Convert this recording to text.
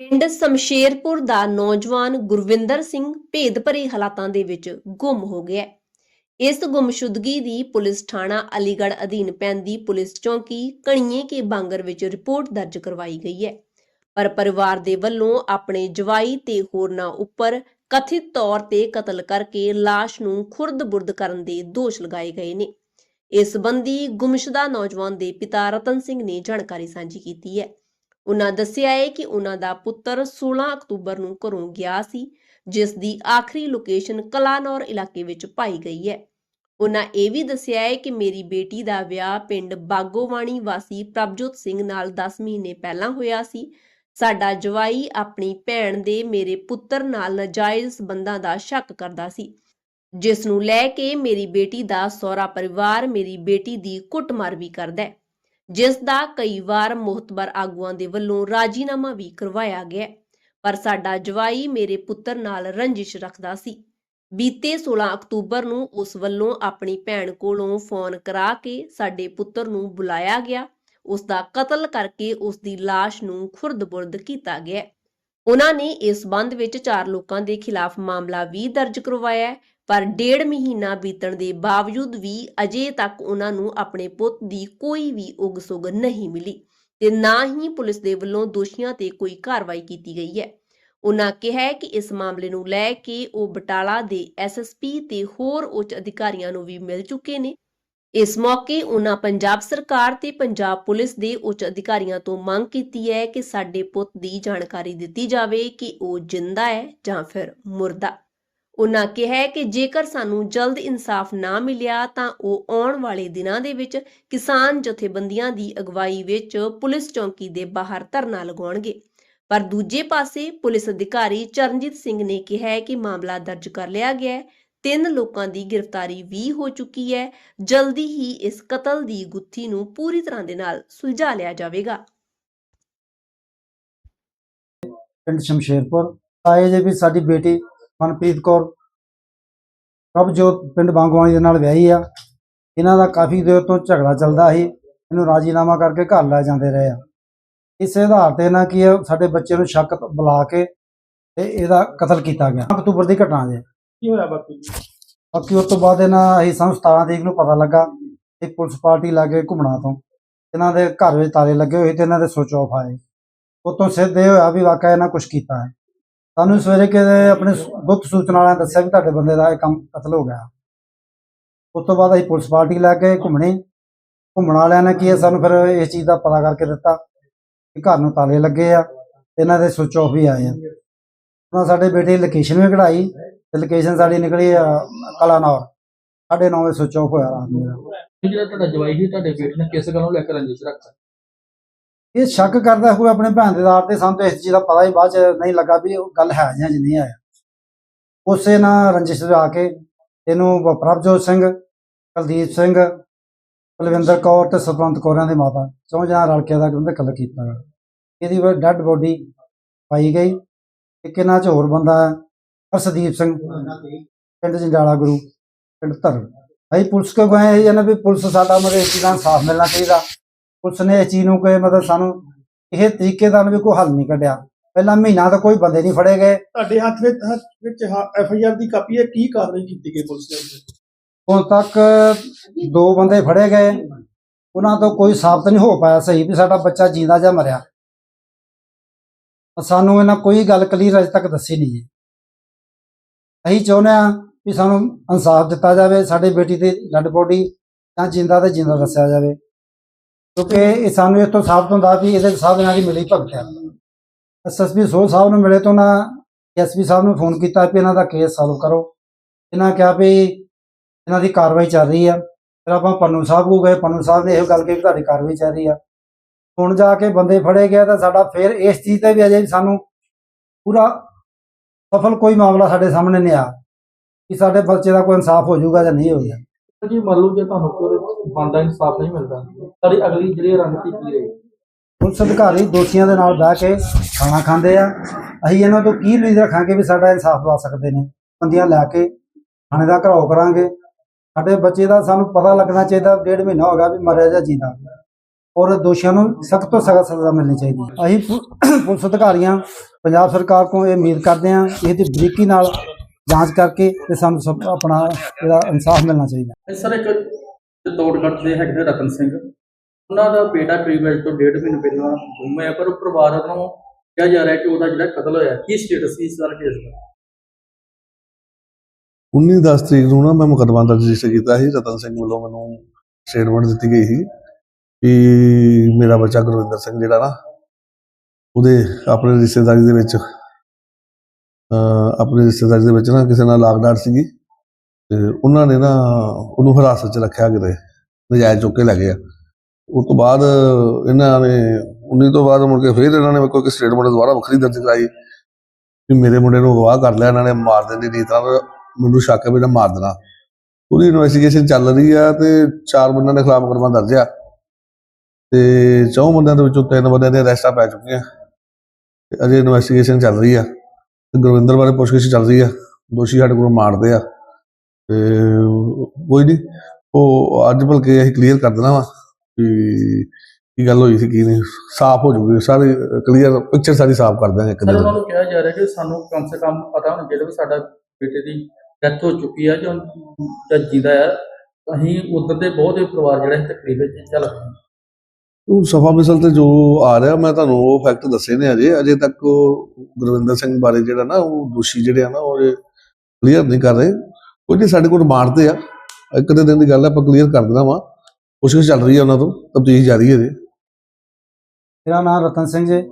ਪਿੰਡ ਸਮਸ਼ੇਰਪੁਰ ਦਾ ਨੌਜਵਾਨ ਗੁਰਵਿੰਦਰ ਸਿੰਘ ਭੇਦ ਭਰੇ ਹਾਲਾਤਾਂ ਦੇ ਵਿੱਚ ਗੁੰਮ ਹੋ ਗਿਆ ਇਸ ਗੁੰਮਸ਼ੁਦਗੀ ਦੀ ਪੁਲਿਸ ਥਾਣਾ ਅਲੀਗੜ੍ਹ ਅਧੀਨ ਪੈਂਦੀ ਪੁਲਿਸ ਚੌਕੀ ਕਣੀਏ ਕੇ ਬਾਂਗਰ ਵਿੱਚ ਰਿਪੋਰਟ ਦਰਜ ਕਰਵਾਈ ਗਈ ਹੈ। ਪਰ ਪਰਿਵਾਰ ਦੇ ਵੱਲੋਂ ਆਪਣੇ ਜਵਾਈ ਤੇ ਹੋਰਨਾਂ ਉੱਪਰ ਕਥਿਤ ਤੌਰ ਤੇ ਕਤਲ ਕਰਕੇ ਲਾਸ਼ ਨੂੰ ਖੁਰਦ-ਬੁਰਦ ਕਰਨ ਦੇ ਦੋਸ਼ ਲਗਾਏ ਗਏ ਨੇ। ਇਸ ਸੰਬੰਧੀ ਗੁੰਮਸ਼ੁਦਾ ਨੌਜਵਾਨ ਦੇ ਪਿਤਾ ਰਤਨ ਸਿੰਘ ਨੇ ਜਾਣਕਾਰੀ ਸਾਂਝੀ ਕੀਤੀ ਹੈ। ਉਹਨਾਂ ਦੱਸਿਆ ਹੈ ਕਿ ਉਹਨਾਂ ਦਾ ਪੁੱਤਰ 16 ਅਕਤੂਬਰ ਨੂੰ ਘਰੋਂ ਗਿਆ ਸੀ, ਜਿਸ ਦੀ ਆਖਰੀ ਲੋਕੇਸ਼ਨ ਕਲਾਨੌਰ ਇਲਾਕੇ ਵਿੱਚ ਪਾਈ ਗਈ ਹੈ। ਉਹਨਾਂ ਇਹ ਵੀ ਦੱਸਿਆ ਹੈ ਕਿ ਮੇਰੀ ਬੇਟੀ ਦਾ ਵਿਆਹ ਪਿੰਡ ਬਾਗੋਵਾਣੀ ਵਾਸੀ ਪ੍ਰਭਜੋਤ ਸਿੰਘ ਨਾਲ 10 ਮਹੀਨੇ ਪਹਿਲਾਂ ਹੋਇਆ ਸੀ। ਸਾਡਾ ਜਵਾਈ ਆਪਣੀ ਭੈਣ ਦੇ ਮੇਰੇ ਪੁੱਤਰ ਨਾਲ ਨਾਜਾਇਜ਼ ਸੰਬੰਧਾਂ ਦਾ ਸ਼ੱਕ ਕਰਦਾ ਸੀ, ਜਿਸ ਨੂੰ ਲੈ ਕੇ ਮੇਰੀ ਬੇਟੀ ਦਾ ਸਹੁਰਾ ਪਰਿਵਾਰ ਮੇਰੀ ਬੇਟੀ ਦੀ ਕੁੱਟਮਾਰ ਵੀ ਕਰਦਾ ਹੈ। ਜਿਸ ਦਾ ਕਈ ਵਾਰ ਮੁਹਤਬਰ ਆਗੂਆਂ ਦੇ ਵੱਲੋਂ ਰਾਜੀਨਾਮਾ ਵੀ ਕਰਵਾਇਆ ਗਿਆ ਪਰ ਸਾਡਾ ਜਵਾਈ ਮੇਰੇ ਪੁੱਤਰ ਨਾਲ ਰੰਜਿਸ਼ ਰੱਖਦਾ ਸੀ। ਬੀਤੇ 16 ਅਕਤੂਬਰ ਨੂੰ ਉਸ ਵੱਲੋਂ ਆਪਣੀ ਭੈਣ ਕੋਲੋਂ ਫੋਨ ਕਰਾ ਕੇ ਸਾਡੇ ਪੁੱਤਰ ਨੂੰ ਬੁਲਾਇਆ ਗਿਆ। ਉਸ ਦਾ ਕਤਲ ਕਰਕੇ ਉਸ ਦੀ ਲਾਸ਼ ਨੂੰ ਖੁਰਦ-ਬੁਰਦ ਕੀਤਾ ਗਿਆ ਉਹਨਾਂ ਨੇ ਇਸ ਸੰਬੰਧ ਵਿੱਚ ਚਾਰ ਲੋਕਾਂ ਦੇ ਖਿਲਾਫ ਮਾਮਲਾ ਵੀ ਦਰਜ ਕਰਵਾਇਆ ਪਰ ਡੇਢ ਮਹੀਨਾ ਬੀਤਣ ਦੇ ਬਾਵਜੂਦ ਵੀ ਅਜੇ ਤੱਕ ਉਹਨਾਂ ਨੂੰ ਆਪਣੇ ਪੁੱਤ ਦੀ ਕੋਈ ਵੀ ਉਗ-ਸੁਗ ਨਹੀਂ ਮਿਲੀ ਤੇ ਨਾ ਹੀ ਪੁਲਿਸ ਦੇ ਵੱਲੋਂ ਦੋਸ਼ੀਆਂ ਤੇ ਕੋਈ ਕਾਰਵਾਈ ਕੀਤੀ ਗਈ ਹੈ। ਉਹਨਾਂ ਕਿਹਾ ਕਿ ਇਸ ਮਾਮਲੇ ਨੂੰ ਲੈ ਕੇ ਉਹ ਬਟਾਲਾ ਦੇ ਐਸਐਸਪੀ ਤੇ ਹੋਰ ਉੱਚ ਅਧਿਕਾਰੀਆਂ ਨੂੰ ਵੀ ਮਿਲ ਚੁੱਕੇ ਨੇ। ਇਸ ਮੌਕੇ ਉਹਨਾਂ ਪੰਜਾਬ ਸਰਕਾਰ ਤੇ ਪੰਜਾਬ ਪੁਲਿਸ ਦੇ ਉੱਚ ਅਧਿਕਾਰੀਆਂ ਤੋਂ ਮੰਗ ਕੀਤੀ ਹੈ ਕਿ ਸਾਡੇ ਪੁੱਤ ਦੀ ਜਾਣਕਾਰੀ ਦਿੱਤੀ ਜਾਵੇ ਕਿ ਉਹ ਜਿੰਦਾ ਹੈ ਜਾਂ ਫਿਰ ਮੁਰਦਾ। ਉਨ੍ਹਾਂ ਕਿਹਾ ਕਿ ਜੇਕਰ ਸਾਨੂੰ ਜਲਦ ਇਨਸਾਫ ਨਾ ਮਿਲਿਆ ਤਾਂ ਉਹ ਆਉਣ ਵਾਲੇ ਦਿਨਾਂ ਦੇ ਵਿੱਚ ਕਿਸਾਨ ਜਥੇਬੰਦੀਆਂ ਦੀ ਅਗਵਾਈ ਵਿੱਚ ਪੁਲਿਸ ਚੌਕੀ ਦੇ ਬਾਹਰ ਧਰਨਾ ਲਗਾਉਣਗੇ। ਪਰ ਦੂਜੇ ਪਾਸੇ ਪੁਲਿਸ ਅਧਿਕਾਰੀ ਚਰਨਜੀਤ ਸਿੰਘ ਨੇ ਕਿਹਾ ਕਿ ਮਾਮਲਾ ਦਰਜ ਕਰ ਲਿਆ ਗਿਆ ਹੈ। ਤਿੰਨ ਲੋਕਾਂ ਦੀ ਗ੍ਰਿਫਤਾਰੀ ਵੀ ਹੋ ਚੁੱਕੀ ਹੈ। ਜਲਦੀ ਹੀ ਇਸ ਕਤਲ ਦੀ ਗੁੱਥੀ ਨੂੰ ਪੂਰੀ ਤਰ੍ਹਾਂ ਦੇ ਨਾਲ ਸੁਲਝਾ ਲਿਆ ਜਾਵੇਗਾ। ਪਿੰਡ ਸ਼ਮਸ਼ੇਰਪੁਰ ਆਏ ਜੇ ਵੀ ਸਾਡੀ ਬੇਟੀ ਮਨਪ੍ਰੀਤ ਕੌਰ। ਪ੍ਰਭਜੋਤ ਪਿੰਡ ਬਾਂਗਵਾਲੀ ਦੇ ਨਾਲ ਵਿਆਹੀ ਆ। ਇਹਨਾਂ ਦਾ ਕਾਫੀ ਦੇਰ ਤੋਂ ਝਗੜਾ ਚੱਲਦਾ ਸੀ। ਇਹਨੂੰ ਰਾਜੀਨਾਮਾ ਕਰਕੇ ਘਰ ਲੈ ਜਾਂਦੇ ਰਹੇ ਆ। ਇਸੇ ਆਧਾਰ ਤੇ ਨਾ ਕੀ ਸਾਡੇ ਬੱਚੇ ਨੂੰ ਸ਼ੱਕ ਬੁਲਾ ਕੇ ਤੇ ਇਹਦਾ ਕਤਲ ਕੀਤਾ ਗਿਆ। ਅਕਤੂਬਰ ਦੀ ਘਟਨਾ ਜੇ। ਕੀ ਹੋਇਆ ਬਾਕੀ ਬਾਕੀ ਉਸ ਤੋਂ ਬਾਅਦ ਇਹਨਾਂ ਅਸੀਂ ਸਾਨੂੰ 17 ਤਰੀਕ ਨੂੰ ਪਤਾ ਲੱਗਾ ਕਿ ਪੁਲਿਸ ਪਾਰਟੀ ਲਾਗੇ ਘੁੰਮਣਾ ਤੋਂ। ਇਹਨਾਂ ਦੇ ਘਰ ਵਿੱਚ ਤਾਲੇ ਲੱਗੇ ਹੋਏ ਤੇ ਇਹਨਾਂ ਦੇ ਸੁਚ ਆਫ ਆਏ। ਉਤੋਂ ਸਿੱਧ ਇਹ ਹੋਇਆ ਵੀ ਵਾਕਿਆ ਇਹਨਾਂ ਕੁਝ ਕੀਤਾ ਹੈ। ਸਾਨੂੰ ਸਵੇਰੇ ਕਿਤੇ ਆਪਣੇ ਗੁਪਤ ਸੂਚਨਾ ਵਾਲਿਆਂ ਦੱਸਿਆ ਵੀ ਤੁਹਾਡੇ ਬੰਦੇ ਦਾ ਇਹ ਕੰਮ ਕਤਲ ਹੋ ਗਿਆ। ਉਸ ਤੋਂ ਬਾਅਦ ਅਸੀਂ ਪੁਲਿਸ ਪਾਰਟੀ ਲੈ ਕੇ ਘੁੰਮਣੇ। ਘੁੰਮਣ ਵਾਲਿਆਂ ਨੇ ਕੀ ਹੈ, ਸਾਨੂੰ ਫਿਰ ਇਸ ਚੀਜ਼ ਦਾ ਪਤਾ ਕਰਕੇ ਦਿੱਤਾ ਕਿ ਘਰ ਨੂੰ ਤਾਲੇ ਲੱਗੇ ਆ ਤੇ ਇਹਨਾਂ ਦੇ ਸੁਚ ਆਫ ਵੀ ਆਏ ਆ। ਉਹਨਾਂ ਸਾਡੇ ਬੇਟੇ ਲੋਕੇਸ਼ਨ ਵੀ ਕਢਾਈ ਤੇ ਲੋਕੇਸ਼ਨ ਸਾਡੀ ਨਿਕਲੀ ਕਲਾਨੌਰ। ਸਾਢੇ ਨੌ ਵਜੇ ਸੁਚ ਆਫ ਹੋਇਆ ਰਾਤ ਨੂੰ। ਜਿਹੜਾ ਤੁਹਾਡਾ ਜਵਾਈ ਸੀ, ਤੁਹਾਡੇ ਬੇਟੇ ਨੇ ਕਿਸ ਗੱਲ ਲੈ ਕੇ ਰੰਜਿਸ਼ ਰੱਖਦਾ ਇਹ ਸ਼ੱਕ ਕਰਦਾ ਹੋਇਆ ਆਪਣੇ ਭੈਣ ਦੇ ਆਧਾਰ ਤੇ ਸਾਨੂੰ ਇਸ ਚੀਜ਼ ਦਾ ਪਤਾ ਹੀ ਬਾਅਦ ਚ ਨਹੀਂ ਲੱਗਾ ਵੀ ਉਹ ਗੱਲ ਹੈ ਜਾਂ ਨਹੀਂ ਹੈ। ਉਸੇ ਨਾਲ ਰੰਜਿਸ਼ ਆ ਕੇ ਇਹਨੂੰ ਪ੍ਰਭਜੋਤ ਸਿੰਘ, ਕੁਲਦੀਪ ਸਿੰਘ, ਕੁਲਵਿੰਦਰ ਕੌਰ ਤੇ ਸਤਵੰਤ ਕੌਰਾਂ ਦੇ ਮਾਤਾ ਚੌਂ ਜਣਾ ਰਲ ਕੇ ਦਾ ਕਹਿੰਦੇ ਕਤਲ ਕੀਤਾ। ਗਾ। ਇਹਦੀ ਡੈੱਡ ਬੋਡੀ ਪਾਈ ਗਈ। ਇੱਕ ਇਹਨਾਂ ਚ ਹੋਰ ਬੰਦਾ ਹੈ ਅਰਸ਼ਦੀਪ ਸਿੰਘ, ਪਿੰਡ ਜੰਡਾਲਾ ਗੁਰੂ, ਪਿੰਡ ਧਰ ਅਸੀਂ ਪੁਲਿਸ ਕੋ ਗਏ ਇਹ ਨਾ ਵੀ ਪੁਲਿਸ ਸਾਡਾ ਮਤਲਬ ਇਸ ਚੀਜ਼ ਦਾ ਇਨਸਾਫ ਮਿਲਣਾ ਚਾਹੀਦਾ। ਪੁਲਿਸ ਨੇ ਇਸ ਚੀਜ਼ ਨੂੰ ਕੋਈ ਮਤਲਬ ਸਾਨੂੰ ਇਹ ਤਰੀਕੇ ਦਾ ਵੀ ਕੋਈ ਹੱਲ ਨਹੀਂ ਕੱਢਿਆ। ਪਹਿਲਾਂ ਮਹੀਨਾ ਤਾਂ ਕੋਈ ਬੰਦੇ ਨਹੀਂ ਫੜੇ ਗਏ। ਤੁਹਾਡੇ ਹੱਥ ਵਿੱਚ ਹੱਥ ਵਿੱਚ ਐਫ ਆਈ ਆਰ ਦੀ ਕਾਪੀ ਹੈ ਕੀ ਕਾਰਵਾਈ ਕੀਤੀ ਗਈ ਪੁਲਿਸ ਦੇ ਵੱਲੋਂ? ਹੁਣ ਤੱਕ ਦੋ ਬੰਦੇ ਫੜੇ ਗਏ। ਉਹਨਾਂ ਤੋਂ ਕੋਈ ਸਾਬਤ ਨਹੀਂ ਹੋ ਪਾਇਆ ਸਹੀ ਵੀ ਸਾਡਾ ਬੱਚਾ ਜਿੰਦਾ ਜਾਂ ਮਰਿਆ। ਸਾਨੂੰ ਇਹਨਾਂ ਕੋਈ ਗੱਲ ਕਲੀਅਰ ਅਜੇ ਤੱਕ ਦੱਸੀ ਨਹੀਂ ਜੀ। ਅਸੀਂ ਚਾਹੁੰਦੇ ਹਾਂ ਵੀ ਸਾਨੂੰ ਇਨਸਾਫ ਦਿੱਤਾ ਜਾਵੇ ਸਾਡੇ ਬੇਟੀ ਦੀ ਡੈਡ ਬੋਡੀ ਜਾਂ ਜਿੰਦਾ ਤੇ ਜਿੰਦਾ ਦੱਸਿਆ ਜਾਵੇ। ਕਿਉਂਕਿ ਇਹ ਸਾਨੂੰ ਇਸ ਤੋਂ ਸਾਬਤ ਹੁੰਦਾ ਵੀ ਇਹਦੇ ਸਾਹਿਬ ਨਾਲ ਦੀ ਮਿਲੀ ਭਗਤ ਹੈ ਐਸਐਸਪੀ ਸੋਹ ਸਾਹਿਬ ਨੂੰ ਮਿਲੇ ਤਾਂ ਉਹਨਾਂ ਐਸਪੀ ਸਾਹਿਬ ਨੂੰ ਫੋਨ ਕੀਤਾ ਵੀ ਇਹਨਾਂ ਦਾ ਕੇਸ ਸੋਲਵ ਕਰੋ। ਇਹਨਾਂ ਕਿਹਾ ਵੀ ਇਹਨਾਂ ਦੀ ਕਾਰਵਾਈ ਚੱਲ ਰਹੀ ਆ। ਫਿਰ ਆਪਾਂ ਪੰਨੂ ਸਾਹਿਬ ਕੋ ਗਏ। ਪੰਨੂ ਸਾਹਿਬ ਨੇ ਇਹੋ ਗੱਲ ਕਹੀ ਤੁਹਾਡੀ ਕਾਰਵਾਈ ਚੱਲ ਰਹੀ ਆ। ਹੁਣ ਜਾ ਕੇ ਬੰਦੇ ਫੜੇ ਗਏ ਤਾਂ ਸਾਡਾ ਫਿਰ ਇਸ ਚੀਜ਼ ਤੇ ਵੀ ਅਜੇ ਵੀ ਸਾਨੂੰ ਪੂਰਾ ਸਫਲ ਕੋਈ ਮਾਮਲਾ ਸਾਡੇ ਸਾਹਮਣੇ ਨਹੀਂ ਆ। ਕਿ ਸਾਡੇ ਬੱਚੇ ਦਾ ਕੋਈ ਇਨਸਾਫ ਹੋ ਜਾਊਗਾ ਜਾਂ ਨਹੀਂ ਹੋਊਗਾ ਜੀ ਮੰਨ ਲਓ ਜੇ ਤੁਹਾਨੂੰ ਕੋਈ ਬੰਦਾ ਇਨਸਾਫ ਨਹੀਂ ਮਿਲਦਾ, ਤੁਹਾਡੀ ਅਗਲੀ ਜਿਹੜੀ ਰਣਨੀਤੀ ਕੀ ਰਹੇਗੀ? ਪੁਲਿਸ ਅਧਿਕਾਰੀ ਦੋਸ਼ੀਆਂ ਦੇ ਨਾਲ ਬਹਿ ਕੇ ਖਾਣਾ ਖਾਂਦੇ ਆ। ਅਸੀਂ ਇਹਨਾਂ ਤੋਂ ਕੀ ਉਮੀਦ ਰੱਖਾਂਗੇ ਵੀ ਸਾਡਾ ਇਨਸਾਫ ਦਵਾ ਸਕਦੇ ਨੇ? ਬੰਦੀਆਂ ਲੈ ਕੇ ਥਾਣੇ ਦਾ ਘਰਾਓ ਕਰਾਂਗੇ। ਸਾਡੇ ਬੱਚੇ ਦਾ ਸਾਨੂੰ ਪਤਾ ਲੱਗਣਾ ਚਾਹੀਦਾ, ਡੇਢ ਮਹੀਨਾ ਹੋ ਗਿਆ ਵੀ ਮਰਿਆ ਜਾਂ ਜੀਂਦਾ। ਔਰ ਦੋਸ਼ੀਆਂ ਨੂੰ ਸਖਤ ਤੋਂ ਸਖਤ ਸਜ਼ਾ ਮਿਲਣੀ ਚਾਹੀਦੀ। ਅਸੀਂ ਪੁਲਿਸ ਅਧਿਕਾਰੀਆਂ, ਪੰਜਾਬ ਸਰਕਾਰ ਤੋਂ ਇਹ ਉਮੀਦ ਕਰਦੇ ਹਾਂ ਇਹਦੀ ਬਰੀਕੀ ਨਾਲ ਜਾਂਚ ਕਰਕੇ ਤੇ ਸਾਨੂੰ ਸਭ ਆਪਣਾ ਇਹਦਾ ਇਨਸਾਫ ਮਿਲਣਾ ਚਾਹੀਦਾ। ਸਰ ਇੱਕ ਦੌੜਗੜ ਦੇ ਹੈਗੇ ਨੇ ਰਤਨ ਸਿੰਘ। ਉਹਨਾਂ ਦਾ ਬੇਟਾ ਕਰੀਬ ਅੱਜ ਤੋਂ ਡੇਢ ਮਹੀਨੇ ਪਹਿਲਾਂ ਗੁੰਮ ਹੋਇਆ ਪਰ ਉਹ ਪਰਿਵਾਰ ਵੱਲੋਂ ਕਿਹਾ ਜਾ ਰਿਹਾ ਕਿ ਉਹਦਾ ਜਿਹੜਾ ਕਤਲ ਹੋਇਆ ਕੀ ਸਟੇਟਸ ਸੀ ਇਸ ਵਾਰ ਕੇਸ ਦਾ? 19 ਦਸ ਤਰੀਕ ਨੂੰ ਨਾ ਮੈਂ ਮੁਕੱਦਮਾ ਦਰਜ ਰਜਿਸਟਰ ਕੀਤਾ ਸੀ ਰਤਨ ਸਿੰਘ ਵੱਲੋਂ ਮੈਨੂੰ ਸਟੇਟਮੈਂਟ ਦਿੱਤੀ ਗਈ ਸੀ ਕਿ ਮੇਰਾ ਬੱਚਾ ਗੁਰਵਿੰਦਰ ਸਿੰਘ ਜਿਹੜਾ ਨਾ ਉਹਦੇ ਆਪਣੇ ਰਿਸ਼ਤੇਦਾਰੀ ਦੇ ਵਿੱਚ ਆਪਣੇ ਰਿਸ਼ਤੇਦਾਰੀ ਦੇ ਵਿੱਚ ਨਾ ਕਿਸੇ ਨਾਲ ਲਾਗਡਾਟ ਸੀਗੀ ਤੇ ਉਹਨਾਂ ਨੇ ਨਾ ਉਹਨੂੰ ਹਿਰਾਸਤ 'ਚ ਰੱਖਿਆ ਕਿਤੇ, ਨਜਾਇਜ਼ ਚੁੱਕ ਕੇ ਲੈ ਗਏ ਆ। ਉਸ ਤੋਂ ਬਾਅਦ ਇਹਨਾਂ ਨੇ 19 ਤੋਂ ਬਾਅਦ ਮੁੜ ਕੇ ਫਿਰ ਇਹਨਾਂ ਨੇ ਮੇਰੇ ਕੋਲ ਇੱਕ ਸਟੇਟਮੈਂਟ ਦੁਬਾਰਾ ਵੱਖਰੀ ਦਰਜ ਕਰਾਈ ਕਿ ਮੇਰੇ ਮੁੰਡੇ ਨੂੰ ਅਗਵਾ ਕਰ ਲਿਆ, ਇਹਨਾਂ ਨੇ ਮਾਰ ਦੇਣ ਦੀ ਨੀਤ ਮੈਨੂੰ ਸ਼ੱਕ ਹੈ ਵੀ ਇਹਨਾਂ ਮਾਰ ਦੇਣਾ। ਉਹਦੀ ਇਨਵੈਸਟੀਗੇਸ਼ਨ ਚੱਲ ਰਹੀ ਆ ਤੇ ਚਾਰ ਬੰਦਿਆਂ ਦੇ ਖਿਲਾਫ ਮੁਕੱਦਮਾ ਦਰਜ ਆ। ਤੇ ਚੌਂ ਬੰਦਿਆਂ ਦੇ ਵਿੱਚੋਂ ਤਿੰਨ ਬੰਦਿਆਂ ਦੀਆਂ ਅਰੈਸਟਾਂ ਪੈ ਚੁੱਕੀਆਂ। ਤੇ ਅਜੇ ਇਨਵੈਸਟੀਗੇਸ਼ਨ ਚੱਲ ਰਹੀ ਆ। ਤੇ ਗੁਰਵਿੰਦਰ ਬਾਰੇ ਪੁੱਛਗਿੱਛ ਚੱਲ ਰਹੀ ਆ। ਦੋਸ਼ੀ ਸਾਡੇ ਕੋਲ ਮਾਰਦੇ ਆ। ਤੇ ਕੋਈ ਨਹੀਂ ਉਹ ਅੱਜ ਬਲਕਿ ਅਸੀਂ ਕਲੀਅਰ ਕਰ ਦੇਣਾ ਵਾ ਕਿ ਕੀ ਗੱਲ ਹੋਈ ਸੀ ਕੀ ਨਹੀਂ। ਸਾਫ਼ ਹੋ ਜੂਗੀ ਸਾਰੀ ਕਲੀਅਰ ਪਿਕਚਰ ਸਾਰੀ ਸਾਫ਼ ਕਰ ਦਾਂਗੇ ਇੱਕ ਸਰ ਦਿਨ। ਉਹਨਾਂ ਨੂੰ ਕਿਹਾ ਜਾ ਰਿਹਾ ਕਿ ਸਾਨੂੰ ਕਮ ਸੇ ਕਮ ਪਤਾ ਹੋਣਾ ਚਾਹੀਦਾ ਕਿ ਸਾਡਾ ਬੇਟੇ ਦੀ ਡੈਥ ਹੋ ਚੁੱਕੀ ਆ ਜਾਂ ਜਾਂ ਜਿੰਦਾ ਆ। ਅਸੀਂ ਉਦੋਂ ਦੇ ਬਹੁਤ ਹੀ ਪਰਿਵਾਰ ਜਿਹੜਾ ਸੀ ਤਕਲੀਫ ਵਿੱਚ ਚੱਲ ਰਿਹਾ ਉਹ ਸਫਾ ਮਿਸਲ ਤੇ ਜੋ ਆ ਰਿਹਾ, ਮੈਂ ਤੁਹਾਨੂੰ ਉਹ ਫੈਕਟ ਦੱਸੇ ਨੇ ਅਜੇ ਅਜੇ ਤੱਕ ਉਹ ਗੁਰਵਿੰਦਰ ਸਿੰਘ ਬਾਰੇ ਜਿਹੜਾ ਨਾ, ਉਹ ਦੋਸ਼ੀ ਜਿਹੜੇ ਆ ਨਾ, ਉਹ ਕਲੀਅਰ ਨਹੀਂ ਕਰ ਰਹੇ। ਕੋਈ ਨਹੀਂ ਸਾਡੇ ਕੋਲ ਮਾਰਦੇ ਆ। ਇੱਕ ਦੇ ਦਿਨ ਦੀ ਗੱਲ ਆ, ਆਪਾਂ ਕਲੀਅਰ ਕਰ ਦੇਣਾ ਵਾ। ਕੋਸ਼ਿਸ਼ ਚੱਲ ਰਹੀ ਹੈ ਉਹਨਾਂ ਤੋਂ ਤਬਦੀਲ ਜਾਰੀ ਹੈ ਜੀ ਮੇਰਾ ਨਾਮ ਰਤਨ ਸਿੰਘ ਜੀ